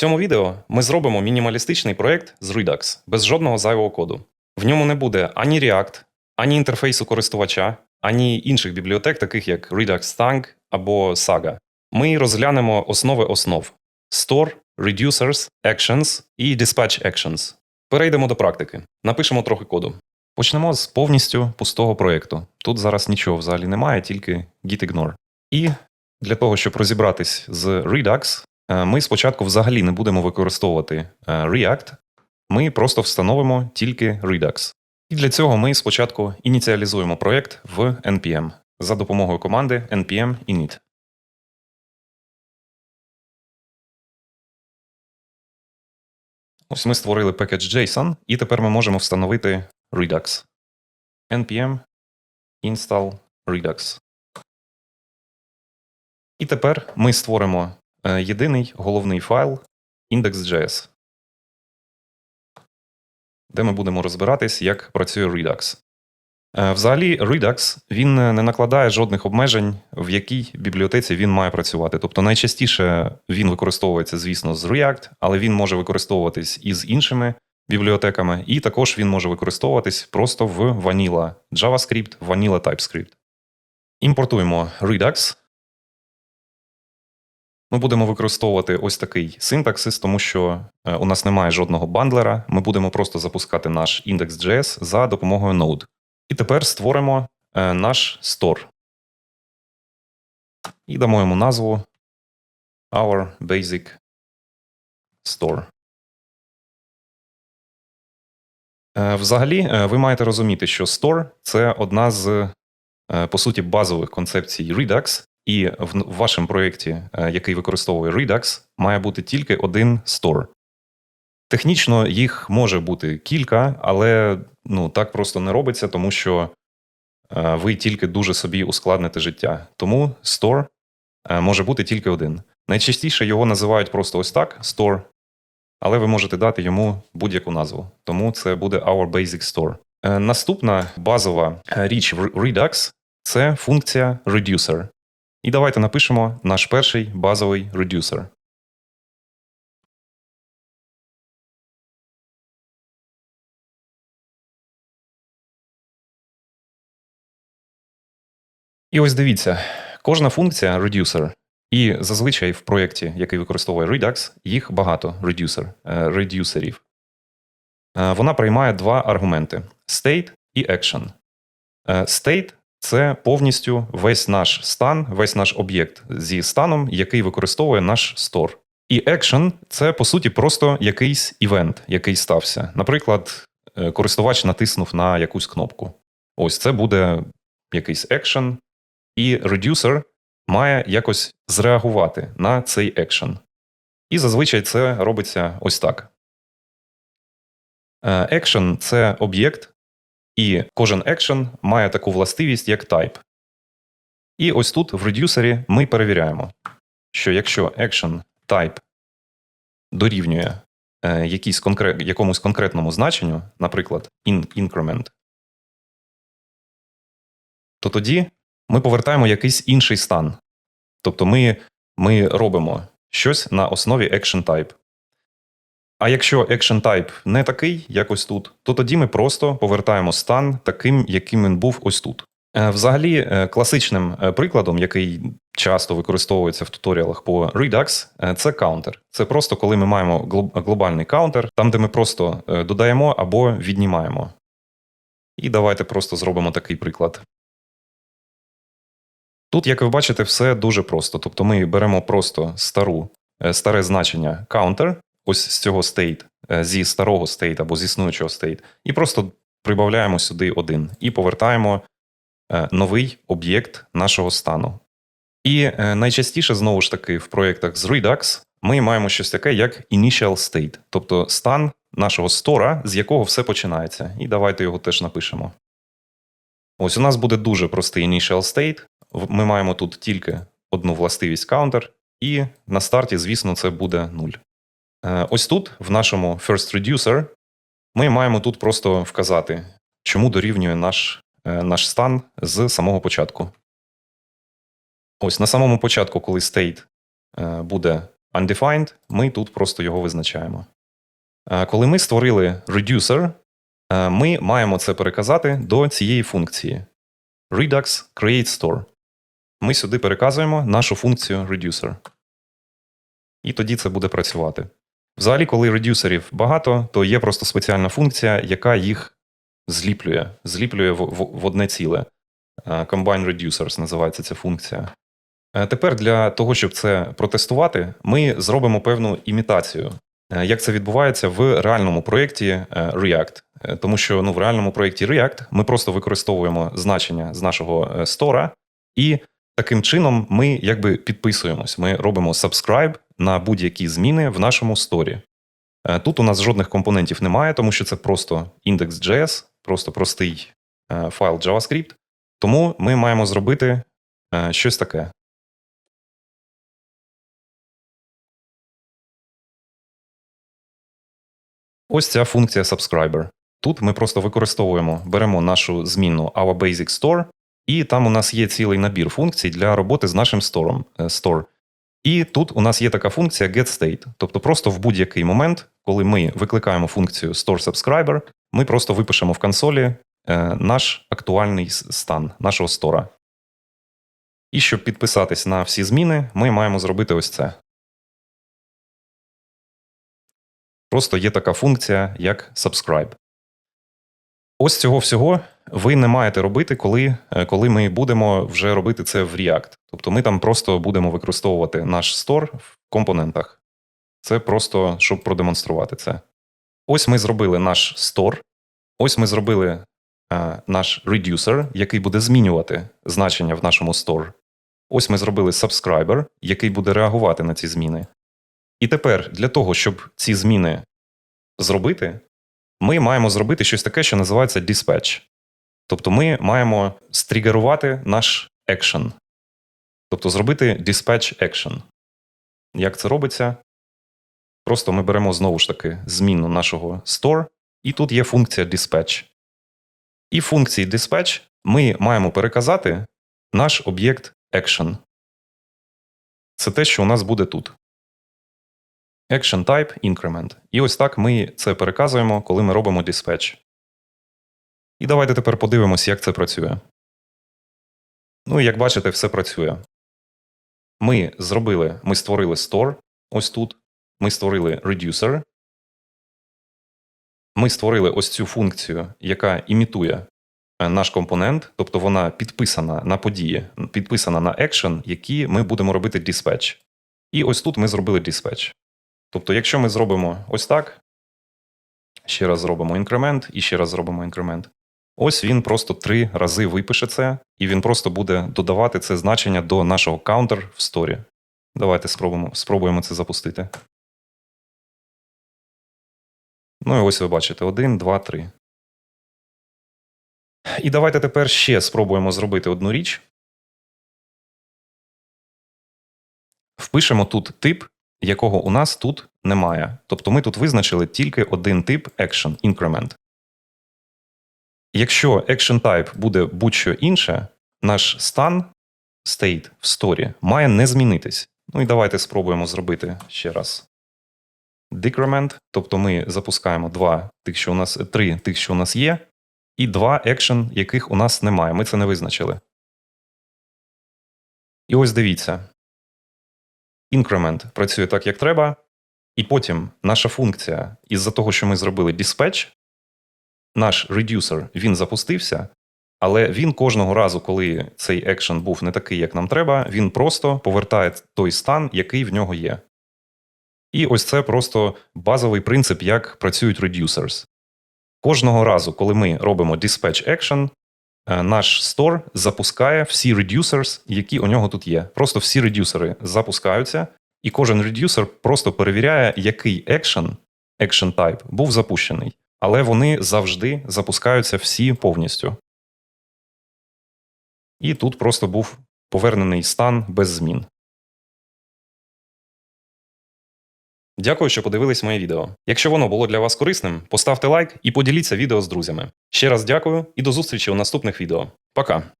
цьому відео ми зробимо мінімалістичний проєкт з Redux без жодного зайвого коду. В ньому не буде ані React, ані інтерфейсу користувача, ані інших бібліотек, таких як Redux Stang або Saga. Ми розглянемо основи основ: Store, Reducers, Actions і Dispatch Actions. Перейдемо до практики. Напишемо трохи коду. Почнемо з повністю пустого проєкту. Тут зараз нічого взагалі немає, тільки git-ignore. І для того, щоб розібратись з Redux, ми спочатку взагалі не будемо використовувати е, React, ми просто встановимо тільки Redux. І для цього ми спочатку ініціалізуємо проєкт в npm за допомогою команди npm init. Ось ми створили package JSON, і тепер ми можемо встановити Redux. npm install Redux. І тепер ми створимо е, єдиний головний файл index.js, де ми будемо розбиратись, як працює Redux. Е, Взагалі, Redux він не накладає жодних обмежень, в якій бібліотеці він має працювати. Тобто найчастіше він використовується, звісно, з React, але він може використовуватись і з іншими бібліотеками, і також він може використовуватись просто в Vanilla JavaScript, Vanilla TypeScript. Імпортуємо Redux. Ми будемо використовувати ось такий синтаксис, тому що е, у нас немає жодного бандлера. Ми будемо просто запускати наш index.js за допомогою Node. І тепер створимо е, наш store. І дамо йому назву Our Basic Store. Е, Взагалі, ви маєте розуміти, що store – це одна з, по суті, базових концепцій Redux, і в вашому проєкті, е, який використовує Redux, має бути тільки один store. Технічно їх може бути кілька, але ну, так просто не робиться, тому що е, ви тільки дуже собі ускладните життя. Тому store е, може бути тільки один. Найчастіше його називають просто ось так store, але ви можете дати йому будь-яку назву. Тому це буде Our Basic Store. Наступна базова річ в Redux це функція reducer. І давайте напишемо наш перший базовий reducer. І ось дивіться, кожна функція reducer, і зазвичай в проєкті, який використовує Redux, їх багато reducer, редюсерів. Е, Вона приймає два аргументи: state і action. Е, State це повністю весь наш стан, весь наш об'єкт зі станом, який використовує наш store. І action це по суті просто якийсь івент, який стався. Наприклад, е, користувач натиснув на якусь кнопку. Ось це буде якийсь action, і reducer має якось зреагувати на цей action. І зазвичай це робиться ось так. Е, Action – це об'єкт, і кожен action має таку властивість, як type. І ось тут в редюсері ми перевіряємо, що якщо action type дорівнює е, якійсь конкрет, якомусь конкретному значенню, наприклад, in increment, то тоді ми повертаємо якийсь інший стан. Тобто ми, ми робимо щось на основі action type. А якщо action type не такий, як ось тут, то тоді ми просто повертаємо стан таким, яким він був ось тут. Е, Взагалі, е, класичним е, прикладом, який часто використовується в туторіалах по Redux, це каунтер. Це просто коли ми маємо глобальний каунтер, там, де ми просто додаємо або віднімаємо. І давайте просто зробимо такий приклад. Тут, як ви бачите, все дуже просто. Тобто ми беремо просто стару, старе значення counter, ось з цього state, е, зі старого state або з існуючого state, і просто прибавляємо сюди один і повертаємо е, новий об'єкт нашого стану. І е, найчастіше, знову ж таки, в проєктах з Redux ми маємо щось таке, як initial state, тобто стан нашого стора, з якого все починається. І давайте його теж напишемо. Ось у нас буде дуже простий initial state. Ми маємо тут тільки одну властивість counter, і на старті, звісно, це буде 0. Е, Ось тут, в нашому first reducer, ми маємо тут просто вказати, чому дорівнює наш, е, наш стан з самого початку. Ось на самому початку, коли state е, буде undefined, ми тут просто його визначаємо. Коли ми створили reducer, ми маємо це переказати до цієї функції Redux create store. Ми сюди переказуємо нашу функцію reducer. І тоді це буде працювати. Взагалі, коли редюсерів багато, то є просто спеціальна функція, яка їх зліплює, зліплює в, в, в одне ціле. Е, Combine Reducers називається ця функція. Е, Тепер для того, щоб це протестувати, ми зробимо певну імітацію, Е, як це відбувається в реальному проєкті React. Тому що ну, в реальному проєкті React ми просто використовуємо значення з нашого стора, і таким чином ми якби підписуємось. Ми робимо subscribe на будь-які зміни в нашому сторі. Е, Тут у нас жодних компонентів немає, тому що це просто index.js, просто простий е, файл JavaScript. Тому ми маємо зробити е, щось таке. Ось ця функція subscriber. Тут ми просто використовуємо, беремо нашу змінну our basic store, і там у нас є цілий набір функцій для роботи з нашим стором, е, store. І тут у нас є така функція getState. Тобто, просто в будь-який момент, коли ми викликаємо функцію storeSubscriber, ми просто випишемо в консолі е, наш актуальний стан нашого стора. І щоб підписатись на всі зміни, ми маємо зробити ось це. Просто є така функція, як subscribe. Ось цього всього ви не маєте робити, коли, е, коли ми будемо вже робити це в React. Тобто ми там просто будемо використовувати наш стор в компонентах. Це просто щоб продемонструвати це. Ось ми зробили наш стор. Ось ми зробили е, наш reducer, який буде змінювати значення в нашому store. Ось ми зробили subscriber, який буде реагувати на ці зміни. І тепер для того, щоб ці зміни зробити, ми маємо зробити щось таке, що називається dispatch. Тобто ми маємо стрігерувати наш action. Тобто зробити dispatch action. Як це робиться? Просто ми беремо знову ж таки змінну нашого store, і тут є функція dispatch. І в функції dispatch ми маємо переказати наш об'єкт action. Це те, що у нас буде тут. Action type increment. І ось так ми це переказуємо, коли ми робимо dispatch. І давайте тепер подивимось, як це працює. Ну і як бачите, все працює. Ми зробили, ми створили store ось тут. Ми створили reducer. Ми створили ось цю функцію, яка імітує е, наш компонент, тобто вона підписана на події, підписана на action, які ми будемо робити dispatch. І ось тут ми зробили dispatch. Тобто, якщо ми зробимо ось так, ще раз зробимо інкремент і ще раз зробимо інкремент. Ось він просто три рази випише це, і він просто буде додавати це значення до нашого counter в сторі. Давайте спробуємо, спробуємо це запустити. Ну і ось ви бачите: один, два, три. І давайте тепер ще спробуємо зробити одну річ. Впишемо тут тип, якого у нас тут немає. Тобто ми тут визначили тільки один тип action increment. Якщо action type буде будь-що інше, наш стан state в сторі має не змінитись. Ну і давайте спробуємо зробити ще раз. Decrement, тобто ми запускаємо два тих, що у нас три тих, що у нас є, і два action, яких у нас немає. Ми це не визначили. І ось дивіться. Increment працює так, як треба, і потім наша функція, із-за того, що ми зробили dispatch, наш reducer, він запустився, але він кожного разу, коли цей екшен був не такий, як нам треба, він просто повертає той стан, який в нього є. І ось це просто базовий принцип, як працюють reducers. Кожного разу, коли ми робимо dispatch action, е, наш store запускає всі reducers, які у нього тут є. Просто всі редюсери запускаються, і кожен редюсер просто перевіряє, який action, action type був запущений. Але вони завжди запускаються всі повністю. І тут просто був повернений стан без змін. Дякую, що подивились моє відео. Якщо воно було для вас корисним, поставте лайк і поділіться відео з друзями. Ще раз дякую і до зустрічі у наступних відео. Пока!